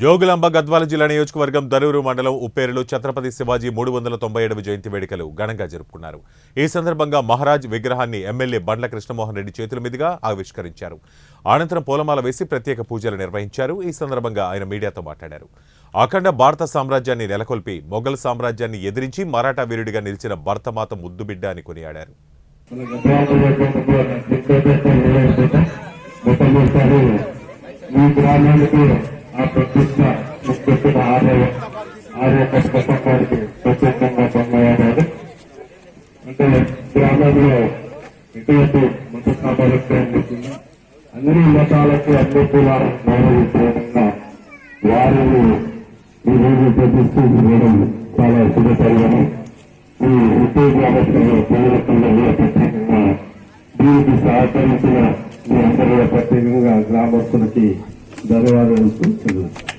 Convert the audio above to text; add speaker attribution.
Speaker 1: జోగులాంబ గద్వాల జిల్లా నియోజకవర్గం దరూరు మండలం ఉప్పేరులో ఛత్రపతి శివాజీ మూడు వందల తొంభై ఏడవ జయంతి వేడుకలు ఘనంగా జరుపుకున్నారు. ఈ సందర్భంగా మహారాజ్ విగ్రహాన్ని ఎమ్మెల్యే బండ్ల కృష్ణమోహన్ రెడ్డి చేతుల మీదుగా ఆవిష్కరించారు. అనంతరం పూలమాల వేసి ప్రత్యేక పూజలు నిర్వహించారు. ఈ సందర్భంగా ఆయన మీడియాతో మాట్లాడారు. అఖండ భారత సామ్రాజ్యాన్ని నెలకొల్పి మొఘల్ సామ్రాజ్యాన్ని ఎదిరించి మరాఠా వీరుడిగా నిలిచిన భర్తమాత ముద్దుబిడ్డ అని కొనియాడారు.
Speaker 2: ఈ గ్రామానికి ఆ ప్రతిష్ట ముఖ్యమైన ఆదాయ ఆలయ కుటుంబానికి ప్రత్యేకంగా పొందారు అంటే గ్రామంలో ఇటువంటి మత సామరస్యం ఉంటుంది అన్ని మతాలకి అన్ని కులాలను వారు వారిని ఈ రోజు ప్రతిష్ఠించడం చాలా శుభపరిణామం. ఈ ఉద్యోగాల ప్రజలకు ప్రత్యేకంగా దీనికి సహకరించిన మీ అందరూ ప్రత్యేకంగా గ్రామస్తులకి ధన్యవాదాలు. తెలుపుతున్నాను